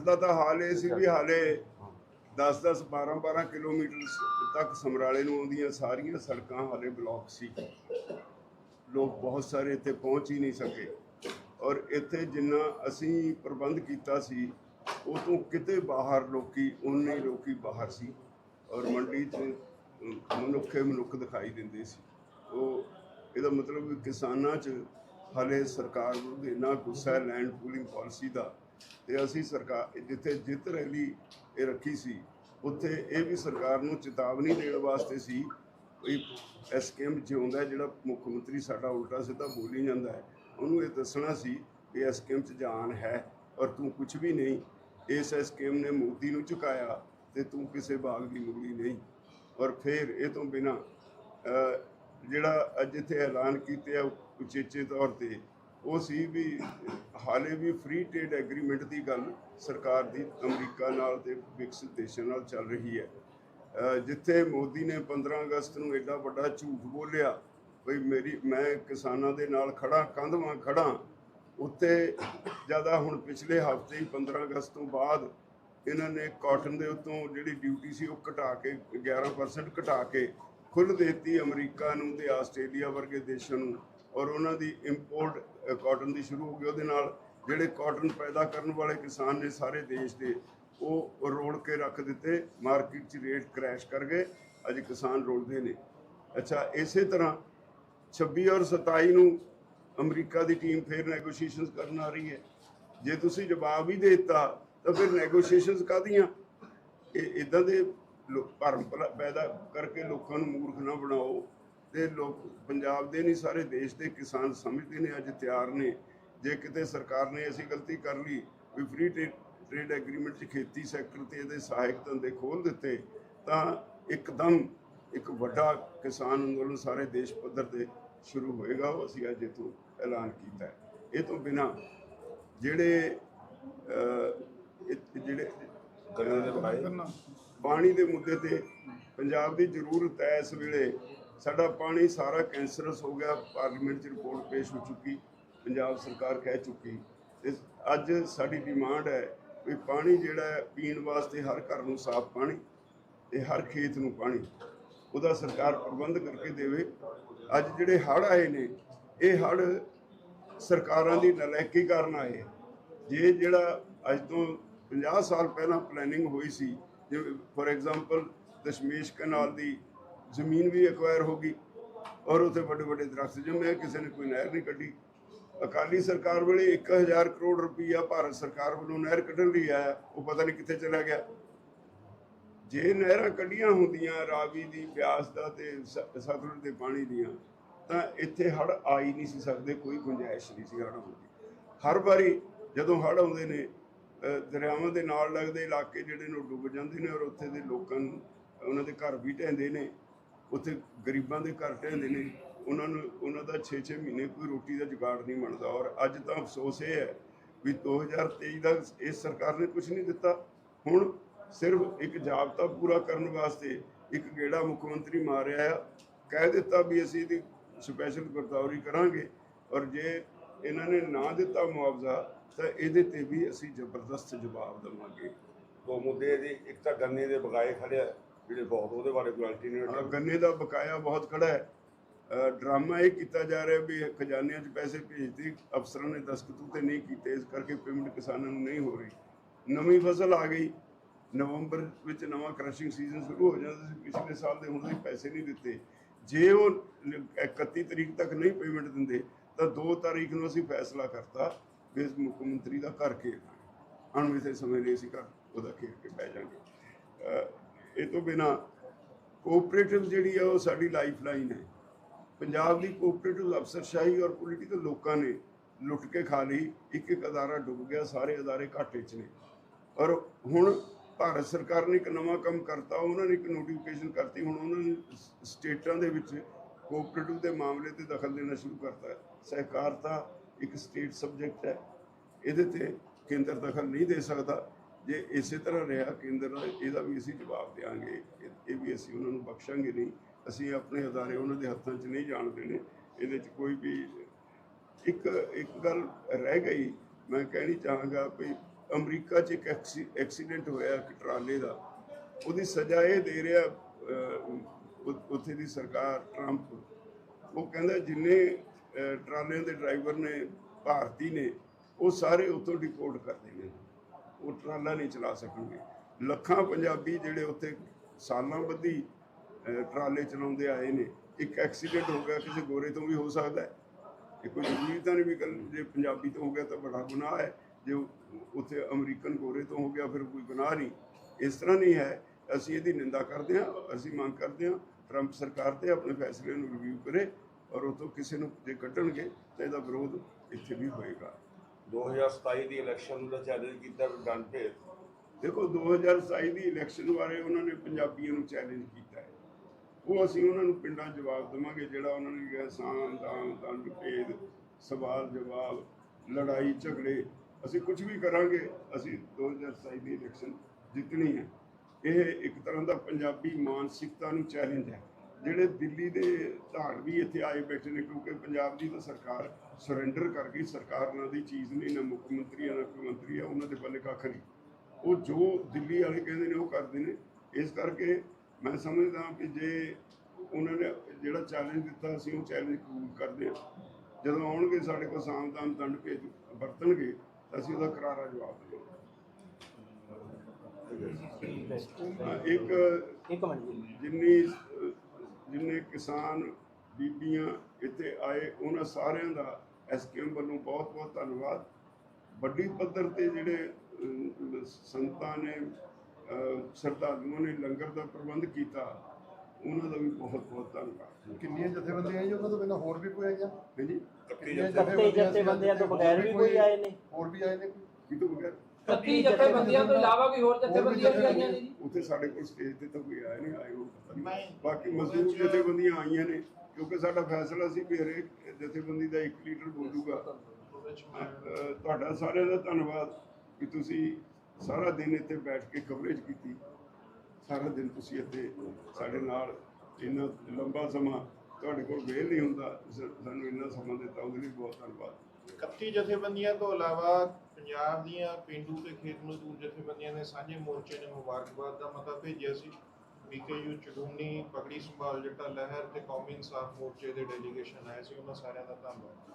ਦਾ ਤਾਂ ਹਾਲ ਇਹ ਸੀ ਵੀ ਹਾਲੇ 10-10 12-12 ਕਿਲੋਮੀਟਰ ਤੱਕ ਸਮਰਾਲੇ ਨੂੰ ਆਉਂਦੀਆਂ ਸਾਰੀਆਂ ਸੜਕਾਂ ਹਾਲੇ ਬਲੌਕ ਸੀ। ਲੋਕ ਬਹੁਤ ਸਾਰੇ ਇੱਥੇ ਪਹੁੰਚ ਹੀ ਨਹੀਂ ਸਕੇ। ਔਰ ਇੱਥੇ ਜਿੰਨਾ ਅਸੀਂ ਪ੍ਰਬੰਧ ਕੀਤਾ ਸੀ ਉਹ ਤੋਂ ਕਿਤੇ ਬਾਹਰ ਲੋਕੀ ਉਨੇ ਹੀ ਲੋਕੀ ਬਾਹਰ ਸੀ। ਔਰ ਮੰਡੀ 'ਚ ਮਨੁੱਖੇ ਮਨੁੱਖ ਦਿਖਾਈ ਦਿੰਦੇ ਸੀ। ਉਹ ਇਹਦਾ ਮਤਲਬ ਕਿਸਾਨਾਂ 'ਚ ਹਾਲੇ ਸਰਕਾਰ ਨੂੰ ਇੰਨਾ ਗੁੱਸਾ ਹੈ ਲੈਂਡ ਪੂਲਿੰਗ ਪਾਲਿਸੀ ਦਾ ਤੇ ਅਸੀਂ ਸਰਕਾਰ ਜਿੱਥੇ ਜਿੱਤ ਰੈਲੀ ਇਹ ਰੱਖੀ ਸੀ, ਉੱਥੇ ਇਹ ਵੀ ਸਰਕਾਰ ਨੂੰ ਚੇਤਾਵਨੀ ਦੇਣ ਵਾਸਤੇ ਸੀ ਕੋਈ ਐਸਕੇਐਮ ਜਿਉਂਦਾ ਜਿਹੜਾ ਮੁੱਖ ਮੰਤਰੀ ਸਾਡਾ ਉਲਟਾ ਸਿੱਧਾ ਬੋਲੀ ਜਾਂਦਾ ਹੈ, ਉਹਨੂੰ ਇਹ ਦੱਸਣਾ ਸੀ ਕਿ ਐਸਕੇਐਮ 'ਚ ਜਾਨ ਹੈ ਔਰ ਤੂੰ ਕੁਝ ਵੀ ਨਹੀਂ, ਇਸ ਐਸਕੇਐਮ ਨੇ ਮੋਦੀ ਨੂੰ ਝੁਕਾਇਆ ਤੇ ਤੂੰ ਕਿਸੇ ਬਾਗ ਦੀ ਮੁਗਲੀ ਨਹੀਂ, ਔਰ ਫਿਰ ਇਹ ਤੋਂ ਬਿਨਾ ਜਿਹੜਾ ਅੱਜ ਇੱਥੇ ਐਲਾਨ ਕੀਤੇ ਆ ਉਚੇਚੇ ਤੌਰ ਤੇ, ਉਹ ਸੀ ਵੀ ਹਾਲੇ ਵੀ ਫ੍ਰੀ ਟ੍ਰੇਡ ਐਗਰੀਮੈਂਟ ਦੀ ਗੱਲ ਸਰਕਾਰ ਦੀ ਅਮਰੀਕਾ ਨਾਲ ਤੇ ਵਿਕਸਿਤ ਦੇਸ਼ਾਂ ਨਾਲ ਚੱਲ ਰਹੀ ਹੈ। ਜਿੱਥੇ ਮੋਦੀ ਨੇ 15 ਅਗਸਤ ਨੂੰ ਐਡਾ ਵੱਡਾ ਝੂਠ ਬੋਲਿਆ ਵੀ ਮੇਰੀ, ਮੈਂ ਕਿਸਾਨਾਂ ਦੇ ਨਾਲ ਖੜਾ ਕੰਧਵਾਂ ਖੜਾ ਉੱਤੇ ਜ਼ਿਆਦਾ ਹੁਣ ਪਿਛਲੇ ਹਫ਼ਤੇ ਹੀ 15 ਅਗਸਤ ਤੋਂ ਬਾਅਦ ਇਹਨਾਂ ਨੇ ਕਾਟਨ ਦੇ ਉੱਤੋਂ ਜਿਹੜੀ ਡਿਊਟੀ ਸੀ ਉਹ ਘਟਾ ਕੇ 11% ਘਟਾ ਕੇ ਖੁੱਲ੍ਹ ਦਿੱਤੀ ਅਮਰੀਕਾ ਨੂੰ ਤੇ ਆਸਟ੍ਰੇਲੀਆ ਵਰਗੇ ਦੇਸ਼ਾਂ ਨੂੰ ਔਰ ਉਹਨਾਂ ਦੀ ਇੰਪੋਰਟ ਕਾਟਨ ਦੀ ਸ਼ੁਰੂ ਹੋ ਗਈ। ਉਹਦੇ ਨਾਲ ਜਿਹੜੇ ਕਾਟਨ ਪੈਦਾ ਕਰਨ ਵਾਲੇ ਕਿਸਾਨ ਨੇ ਸਾਰੇ ਦੇਸ਼ ਦੇ, ਉਹ ਰੋਲ ਕੇ ਰੱਖ ਦਿੱਤੇ। ਮਾਰਕੀਟ 'ਚ ਰੇਟ ਕ੍ਰੈਸ਼ ਕਰ ਗਏ। ਅੱਜ ਕਿਸਾਨ ਰੋਲਦੇ ਨੇ। ਅੱਛਾ, ਇਸੇ ਤਰ੍ਹਾਂ 26 ਔਰ 27 ਨੂੰ ਅਮਰੀਕਾ ਦੀ ਟੀਮ ਫੇਰ ਨੈਗੋਸ਼ੀਏਸ਼ਨਸ ਕਰਨ ਆ ਰਹੀ ਹੈ। ਜੇ ਤੁਸੀਂ ਜਵਾਬ ਹੀ ਦੇ ਦਿੱਤਾ, ਤਾਂ ਫਿਰ ਨੈਗੋਸ਼ੀਏਸ਼ਨਸ ਕਾਦੀਆਂ ਇਹ, ਇਦਾਂ ਦੇ ਲੋ- ਭਰਮ ਪੈਦਾ ਕਰਕੇ ਲੋਕਾਂ ਨੂੰ ਮੂਰਖ ਨਾ ਬਣਾਓ। ਤੇ ਲੋਕ ਪੰਜਾਬ ਦੇ ਨਹੀਂ ਸਾਰੇ ਦੇਸ਼ ਦੇ ਕਿਸਾਨ ਸਮਝਦੇ ਨੇ ਅੱਜ ਤਿਆਰ ਨੇ। ਜੇ ਕਿਤੇ ਸਰਕਾਰ ਨੇ ਐਸੀ ਗਲਤੀ ਕਰ ਲਈ ਵੀ ਫ੍ਰੀ ਟ੍ਰੇਡ ਐਗਰੀਮੈਂਟ 'ਚ ਖੇਤੀ ਸੈਕਟਰ ਤੇ ਇਹਦੇ ਸਹਾਇਕ ਧੰਦੇ ਖੋਲ ਦਿੱਤੇ ਤਾਂ ਇੱਕਦਮ ਇੱਕ ਵੱਡਾ ਕਿਸਾਨ ਅੰਦੋਲਨ ਸਾਰੇ ਦੇਸ਼ ਪੱਧਰ ਤੇ ਸ਼ੁਰੂ ਹੋਏਗਾ। ਉਹ ਅਸੀਂ ਅੱਜ ਇਥੋਂ ਐਲਾਨ ਕੀਤਾ ਹੈ। ਇਹ ਤੋਂ ਬਿਨਾ ਜਿਹੜੇ ਜਿਹੜੇ ਗੰਨੇ ਦੇ ਬਕਾਏ ਪਾਣੀ ਦੇ ਮੁੱਦੇ ਤੇ ਪੰਜਾਬ ਦੀ ਜ਼ਰੂਰਤ ਹੈ ਇਸ ਵੇਲੇ। ਸਾਡਾ ਪਾਣੀ ਸਾਰਾ ਕੈਂਸਰਸ ਹੋ ਗਿਆ, ਪਾਰਲੀਮੈਂਟ 'ਚ ਰਿਪੋਰਟ ਪੇਸ਼ ਹੋ ਚੁੱਕੀ, ਪੰਜਾਬ ਸਰਕਾਰ ਕਹਿ ਚੁੱਕੀ। ਤੇ ਅੱਜ ਸਾਡੀ ਡਿਮਾਂਡ ਹੈ ਵੀ ਪਾਣੀ ਜਿਹੜਾ ਪੀਣ ਵਾਸਤੇ ਹਰ ਘਰ ਨੂੰ ਸਾਫ਼ ਪਾਣੀ ਤੇ ਹਰ ਖੇਤ ਨੂੰ ਪਾਣੀ। ਉਹਦਾ ਸਰਕਾਰ ਪ੍ਰਬੰਧ ਕਰਕੇ ਦੇਵੇ। ਅੱਜ ਜਿਹੜੇ ਹੜ੍ਹ ਆਏ ਨੇ, ਇਹ ਹੜ੍ਹ ਸਰਕਾਰਾਂ ਦੀ ਨਲਾਇਕੀ ਕਾਰਨ ਆਏ। ਜੇ ਜਿਹੜਾ ਅੱਜ ਤੋਂ 50 ਸਾਲ ਪਹਿਲਾਂ ਪਲੈਨਿੰਗ ਹੋਈ ਸੀ ਜਿਵੇਂ ਫੋਰ ਐਗਜ਼ਾਮਪਲ ਦਸ਼ਮੇਸ਼ ਕਨਾਲ ਦੀ ਜ਼ਮੀਨ ਵੀ ਐਕਵਾਇਰ ਹੋ ਗਈ ਔਰ ਉੱਥੇ ਵੱਡੇ ਵੱਡੇ ਦਰਖਤ ਜੰਮੇ ਕਿਸੇ ਨੇ ਕੋਈ ਨਹਿਰ ਨਹੀਂ ਕੱਢੀ। ਅਕਾਲੀ ਸਰਕਾਰ ਵੇਲੇ 1000 ਕਰੋੜ ਰੁਪਈਆ ਭਾਰਤ ਸਰਕਾਰ ਵੱਲੋਂ ਨਹਿਰ ਕੱਢਣ ਲਈ ਆਇਆ, ਉਹ ਪਤਾ ਨਹੀਂ ਕਿੱਥੇ ਚਲਾ ਗਿਆ। ਜੇ ਨਹਿਰਾਂ ਕੱਢੀਆਂ ਹੁੰਦੀਆਂ ਰਾਵੀ ਦੀ ਬਿਆਸ ਦਾ ਤੇ ਸ- ਸਤਲੁਜ ਦੇ ਪਾਣੀ ਦੀਆਂ, ਤਾਂ ਇੱਥੇ ਹੜ ਆ ਹੀ ਨਹੀਂ ਸੀ ਸਕਦੇ, ਕੋਈ ਗੁੰਜਾਇਸ਼ ਨਹੀਂ ਸੀ ਹੜ ਹੋਣ ਹਰ ਵਾਰੀ ਜਦੋਂ ਹੜ ਆਉਂਦੇ ਨੇ ਦਰਿਆਵਾਂ ਦੇ ਨਾਲ ਲੱਗਦੇ ਇਲਾਕੇ ਜਿਹੜੇ ਨੇ ਉਹ ਡੁੱਬ ਜਾਂਦੇ ਨੇ ਔਰ ਉੱਥੇ ਦੇ ਲੋਕਾਂ ਨੂੰ, ਉਹਨਾਂ ਦੇ ਘਰ ਵੀ ਢਹਿੰਦੇ ਨੇ, ਉੱਥੇ ਗਰੀਬਾਂ ਦੇ ਘਰ ਢਹਿੰਦੇ ਨੇ, ਉਹਨਾਂ ਨੂੰ, ਉਹਨਾਂ ਦਾ 6-6 ਮਹੀਨੇ ਕੋਈ ਰੋਟੀ ਦਾ ਜੁਗਾੜ ਨਹੀਂ ਬਣਦਾ ਔਰ ਅੱਜ ਤਾਂ ਅਫਸੋਸ ਇਹ ਹੈ ਵੀ 2023 ਦਾ ਇਸ ਸਰਕਾਰ ਨੇ ਕੁਝ ਨਹੀਂ ਦਿੱਤਾ। ਹੁਣ ਸਿਰਫ ਇੱਕ ਜਾਬਤਾ ਪੂਰਾ ਕਰਨ ਵਾਸਤੇ ਇੱਕ ਗੇੜਾ ਮੁੱਖ ਮੰਤਰੀ ਮਾਰਿਆ ਆ, ਕਹਿ ਦਿੱਤਾ ਵੀ ਅਸੀਂ ਇਹਦੀ ਸਪੈਸ਼ਲ ਗਰਦੌਰੀ ਕਰਾਂਗੇ ਔਰ ਜੇ ਇਹਨਾਂ ਨੇ ਨਾ ਦਿੱਤਾ ਮੁਆਵਜ਼ਾ ਤਾਂ ਇਹਦੇ ਤੇ ਵੀ ਅਸੀਂ ਜ਼ਬਰਦਸਤ ਜਵਾਬ ਦੇਵਾਂਗੇ। ਦੋ ਮੁੱਦੇ ਜੀ ਇੱਕ ਤਾਂ ਗੰਨੇ ਦੇ ਬਕਾਏ ਖੜੇ ਆ ਜਿਹੜੇ ਬਹੁਤ ਉਹਦੇ ਬਾਰੇ ਕੋਈ ਅਹ ਅਲਟਰਨੇਟਿਵ ਗੰਨੇ ਦਾ ਬਕਾਇਆ ਬਹੁਤ ਖੜਾ ਹੈ। ਡਰਾਮਾ ਇਹ ਕੀਤਾ ਜਾ ਰਿਹਾ ਵੀ ਖਜ਼ਾਨਿਆਂ 'ਚ ਪੈਸੇ ਭੇਜਦੇ ਅਫਸਰਾਂ ਨੇ ਦਸਤਖਤ ਤੇ ਨਹੀਂ ਕੀਤੇ ਇਸ ਕਰਕੇ ਪੇਮੈਂਟ ਕਿਸਾਨਾਂ ਨੂੰ ਨਹੀਂ ਹੋ ਰਹੀ। ਨਵੀਂ ਫਸਲ ਆ ਗਈ ਨਵੰਬਰ ਵਿੱਚ ਨਵਾਂ ਕ੍ਰਸ਼ਿੰਗ ਸੀਜ਼ਨ ਸ਼ੁਰੂ ਹੋ ਜਾਂਦਾ ਸੀ ਪਿਛਲੇ ਸਾਲ ਦੇ ਹੁਣ ਤੱਕ ਪੈਸੇ ਨਹੀਂ ਦਿੱਤੇ। ਜੇ ਉਹ ਲ- 31 ਤਰੀਕ ਤੱਕ ਨਹੀਂ ਪੇਮੈਂਟ ਦਿੰਦੇ ਤਾਂ 2 ਤਾਰੀਖ ਨੂੰ ਅਸੀਂ ਫੈਸਲਾ ਕਰਤਾ ਵੀ ਮੁੱਖ ਮੰਤਰੀ ਦਾ ਘਰ ਕਰਕੇ ਅਣਮਿੱਥੇ ਸਮੇਂ ਲਈ ਅਸੀਂ ਘਰ ਉਹਦਾ ਘੇਰ ਕੇ ਬਹਿ ਜਾਾਂਗੇ ਇਹ ਤੋਂ ਬਿਨਾ ਕੋਆਪਰੇਟਿਵ ਜਿਹੜੀ ਆ ਉਹ ਸਾਡੀ ਲਾਈਫ ਲਾਈਨ ਹੈ। ਪੰਜਾਬ ਦੀ ਕੋਆਪਰੇਟਿਵ ਅਫਸਰਸ਼ਾਹੀ ਔਰ ਪੋਲੀਟੀਕਲ ਲੋਕਾਂ ਨੇ ਲੁੱਟ ਕੇ ਖਾ ਲਈ। ਇੱਕ ਇੱਕ ਅਦਾਰਾ ਡੁੱਬ ਗਿਆ, ਸਾਰੇ ਅਦਾਰੇ ਘਾਟੇ 'ਚ ਨੇ। ਔਰ ਹੁਣ ਭਾਰਤ ਸਰਕਾਰ ਨੇ ਇੱਕ ਨਵਾਂ ਕੰਮ ਕਰਤਾ, ਉਹਨਾਂ ਨੇ ਇੱਕ ਨੋਟੀਫਿਕੇਸ਼ਨ ਕਰਤੀ। ਹੁਣ ਉਹਨਾਂ ਨੇ ਸਟੇਟਾਂ ਦੇ ਵਿੱਚ ਕੋਆਪਰੇਟਿਵ ਦੇ ਮਾਮਲੇ ਤੇ ਦਖਲ ਦੇਣਾ ਸ਼ੁਰੂ ਕਰਤਾ। ਸਹਿਕਾਰਤਾ ਇੱਕ ਸਟੇਟ ਸਬਜੈਕਟ ਹੈ, ਇਹਦੇ ਤੇ ਕੇਂਦਰ ਦਖਲ ਨਹੀਂ ਦੇ ਸਕਦਾ। ਜੇ ਇਸੇ ਤਰ੍ਹਾਂ ਰਿਹਾ ਕੇਂਦਰ ਦਾ ਇਹਦਾ ਵੀ ਅਸੀਂ ਜਵਾਬ ਦੇਵਾਂਗੇ ਇਹ- ਵੀ ਅਸੀਂ ਉਹਨਾਂ ਨੂੰ ਬਖਸ਼ਾਂਗੇ ਨਹੀਂ। ਅਸੀਂ ਆਪਣੇ ਅਦਾਰੇ ਉਹਨਾਂ ਦੇ ਹੱਥਾਂ 'ਚ ਨਹੀਂ ਜਾਣ ਦੇਣੇ। ਇਹਦੇ 'ਚ ਕੋਈ ਵੀ ਇੱਕ ਇੱਕ ਗੱਲ ਰਹਿ ਗਈ। ਮੈਂ ਕਹਿਣੀ ਚਾਹਾਂਗਾ ਵੀ ਅਮਰੀਕਾ 'ਚ ਇੱਕ ਐਕਸੀ- ਐਕਸੀਡੈਂਟ ਹੋਇਆ ਇੱਕ ਟਰਾਲੇ ਦਾ। ਉਹਦੀ ਸਜ਼ਾ ਇਹ ਦੇ ਰਿਹਾ ਉੱਥੇ ਦੀ ਸਰਕਾਰ ਟਰੰਪ ਉਹ ਕਹਿੰਦਾ ਜਿੰਨੇ ਟਰਾਲਿਆਂ ਦੇ ਡਰਾਈਵਰ ਨੇ, ਭਾਰਤੀ ਨੇ, ਉਹ ਸਾਰੇ ਉੱਥੋਂ ਡਿਪੋਰਟ ਕਰ ਦੇਣੇ ਉਹ ਟਰਾਲਾ ਨਹੀਂ ਚਲਾ ਸਕਣਗੇ। ਲੱਖਾਂ ਪੰਜਾਬੀ ਜਿਹੜੇ ਉੱਥੇ ਸਾਲਾਂ ਬੱਧੀ ਟਰਾਲੇ ਚਲਾਉਂਦੇ ਆਏ ਨੇ। ਇੱਕ ਐਕਸੀਡੈਂਟ ਹੋ ਗਿਆ, ਕਿਸੇ ਗੋਰੇ ਤੋਂ ਵੀ ਹੋ ਸਕਦਾ ਹੈ। ਇਹ ਕੋਈ ਜ਼ਰੂਰੀ ਤਾਂ ਨਹੀਂ ਵੀ ਗੱਲ ਜੇ ਪੰਜਾਬੀ ਤੋਂ ਹੋ ਗਿਆ ਤਾਂ ਬੜਾ ਗੁਨਾਹ ਹੈ। ਜੇ ਉੱਥੇ ਅਮਰੀਕਨ ਗੋਰੇ ਤੋਂ ਹੋ ਗਿਆ, ਫਿਰ ਕੋਈ ਗੁਨਾਹ ਨਹੀਂ। ਇਸ ਤਰ੍ਹਾਂ ਨਹੀਂ ਹੈ। ਅਸੀਂ ਇਹਦੀ ਨਿੰਦਾ ਕਰਦੇ ਹਾਂ, ਅਸੀਂ ਮੰਗ ਕਰਦੇ ਹਾਂ ਟਰੰਪ ਸਰਕਾਰ ਤੇ ਆਪਣੇ ਫੈਸਲੇ ਨੂੰ ਰਿਵਿਊ ਕਰੇ। ਔਰ ਉਹ ਤੋਂ ਕਿਸੇ ਨੂੰ ਜੇ ਕੱਢਣਗੇ ਤਾਂ ਇਹਦਾ ਵਿਰੋਧ ਇੱਥੇ ਵੀ ਹੋਏਗਾ। 2027 ਦੀ ਇਲੈਕਸ਼ਨ ਦਾ ਚੈਲੰਜ ਕੀਤਾ ਡੰਡ ਭੇਜ। ਦੇਖੋ 2027 ਦੀ ਇਲੈਕਸ਼ਨ ਬਾਰੇ ਉਹਨਾਂ ਨੇ ਪੰਜਾਬੀਆਂ ਨੂੰ ਚੈਲੰਜ ਕੀਤਾ ਹੈ। ਉਹ ਅਸੀਂ ਉਹਨਾਂ ਨੂੰ ਪਿੰਡਾਂ ਜਵਾਬ ਦੇਵਾਂਗੇ ਜਿਹੜਾ ਉਹਨਾਂ ਨੇ ਕਿਹਾ ਸਾਂ ਦਾਨ ਦੰਡ ਭੇਦ ਸਵਾਲ ਜਵਾਬ ਲੜਾਈ ਝਗੜੇ ਅਸੀਂ ਕੁਝ ਵੀ ਕਰਾਂਗੇ ਅਸੀਂ 2027 ਦੀ ਇਲੈਕਸ਼ਨ ਜਿੱਤਣੀ ਹੈ। ਇਹ ਇੱਕ ਤਰ੍ਹਾਂ ਦਾ ਪੰਜਾਬੀ ਮਾਨਸਿਕਤਾ ਨੂੰ ਚੈਲੰਜ ਹੈ। ਜਿਹੜੇ ਦਿੱਲੀ ਦੇ ਧਾੜਵੀ ਇੱਥੇ ਆਏ ਬੈਠੇ ਨੇ ਕਿਉਂਕਿ ਪੰਜਾਬ ਦੀ ਤਾਂ ਸਰਕਾਰ ਸਰੈਂਡਰ ਕਰ ਗਈ ਸਰਕਾਰ ਨਾਲ ਦੀ ਚੀਜ਼ ਨਹੀਂ ਨਾ ਮੁੱਖ ਮੰਤਰੀ ਆ ਨਾ ਕੋਈ ਮੰਤਰੀ ਆ ਉਹਨਾਂ ਦੇ ਪੱਲੇ ਕੱਖ ਨਹੀਂ। ਉਹ ਜੋ ਦਿੱਲੀ ਵਾਲੇ ਕਹਿੰਦੇ ਨੇ ਉਹ ਕਰਦੇ ਨੇ। ਇਸ ਕਰਕੇ ਮੈਂ ਸਮਝਦਾ ਕਿ ਜੇ ਉਹਨਾਂ ਨੇ ਜਿਹੜਾ ਚੈਲੰਜ ਦਿੱਤਾ ਅਸੀਂ ਉਹ ਚੈਲੰਜ ਕਬੂਲ ਕਰਦੇ ਹਾਂ। ਜਦੋਂ ਆਉਣਗੇ ਸਾਡੇ ਕੋਲ ਸਾਮਦਾਨ ਦੰਡ ਭੇਜ ਵਰਤਣਗੇ ਅਸੀਂ ਉਹਦਾ ਕਰਾਰਾ ਜਵਾਬ ਦੇਵਾਂਗੇ। ਇੱਕ ਇੱਕ ਮਿੰਟ ਜਿੰਨੀ ਜਿੰਨੇ ਕਿਸਾਨ ਬੀਬੀਆਂ ਇੱਥੇ ਆਏ ਉਹਨਾਂ ਸਾਰਿਆਂ ਦਾ ਐਸਕੇਐਮ ਵੱਲੋਂ ਬਹੁਤ ਬਹੁਤ ਧੰਨਵਾਦ। ਵੱਡੀ ਪੱਧਰ ਤੇ ਜਿਹੜੇ ਸੰਤਾਂ ਨੇ ਸ਼ਰਧਾਲੂਆਂ ਨੇ ਲੰਗਰ ਦਾ ਪ੍ਰਬੰਧ ਕੀਤਾ ਉਹਨਾਂ ਦਾ ਵੀ ਬਹੁਤ ਬਹੁਤ ਧੰਨਵਾਦ। ਕਿੰਨੀਆਂ ਜਥੇਬੰਦੀਆਂ ਜੀ ਉਹਨਾਂ ਤੋਂ ਬਿਨਾਂ ਹੋਰ ਵੀ ਕੋਈ ਆਈਆਂ? ਹਾਂਜੀ। ਕਿੰਨੀਆਂ ਕੱਤੇ ਜੱਤੇ ਬੰਦਿਆਂ ਤੋਂ ਬਗੈਰ ਵੀ ਕੋਈ ਆਏ ਨੇ? ਹੋਰ ਵੀ ਆਏ ਨੇ ਕੋਈ? ਕੀ ਤੋਂ ਬਗੈਰ? ਕੱਤੀ ਜਥੇਬੰਦੀਆਂ ਤੋਂ ਇਲਾਵਾ ਵੀ ਹੋਰ ਜਥੇਬੰਦੀਆਂ ਵੀ ਆਈਆਂ ਨੇ ਜੀ? ਉੱਥੇ ਸਾਡੇ ਕੋਲ ਸਟੇਜ ਤੇ ਤਾਂ ਕੋਈ ਆਇਆ ਨਹੀਂ ਆਏ ਉਹ ਪਤਾ ਨਹੀਂ। ਨਹੀਂ। ਬਾਕੀ ਮਜ਼ਦੂਰ ਜਥੇਬੰਦੀਆਂ ਆਈਆਂ ਨੇ ਕਿਉਂਕਿ ਸਾਡਾ ਫੈਸਲਾ ਸੀ ਵੀ ਹਰੇਕ ਜਥੇਬੰਦੀ ਦਾ ਇੱਕ ਲੀਡਰ ਬੋਲੂਗਾ। ਅਹ ਤੁਹਾਡਾ ਸਾਰਿਆਂ ਦਾ ਧੰਨਵਾਦ ਕਿ ਤੁਸੀਂ ਸਾਰਾ ਦਿਨ ਇੱਥੇ ਬੈਠ ਕੇ ਕਵਰੇਜ ਕੀਤੀ। ਸਾਰਾ ਦਿਨ ਤੁਸੀਂ ਇੱਥੇ ਸਾਡੇ ਨਾਲ ਇੰਨਾ ਲੰਬਾ ਸਮਾਂ ਤੁਹਾਡੇ ਕੋਲ ਵੇਲ ਨਹੀਂ ਹੁੰਦਾ ਸਾਨੂੰ ਇੰਨਾ ਸਮਾਂ ਦਿੱਤਾ ਉਹਦੇ ਲਈ ਬਹੁਤ ਧੰਨਵਾਦ। 31 ਜਥੇਬੰਦੀਆਂ ਤੋਂ ਇਲਾਵਾ ਪੰਜਾਬ ਦੀਆਂ ਪਿੰਡੂ ਤੇ ਖੇਤ ਮਜ਼ਦੂਰ ਜਥੇਬੰਦੀਆਂ ਨੇ ਸਾਂਝੇ ਮੋਰਚੇ ਨੇ ਮੁਬਾਰਕਬਾਦ ਦਾ ਮਤਾ ਭੇਜਿਆ ਸੀ। ਬੀਕੇਯੂ ਚੜੂਨੀ ਪਗੜੀ ਸੰਭਾਲ ਜੱਟਾ ਲਹਿਰ ਤੇ ਕੌਮੀ ਇਨਸਾਫ ਮੋਰਚੇ ਦੇ ਡੈਲੀਗੇਸ਼ਨ ਆਏ ਸੀ। ਉਹਨਾਂ ਸਾਰਿਆਂ ਦਾ ਧੰਨਵਾਦ।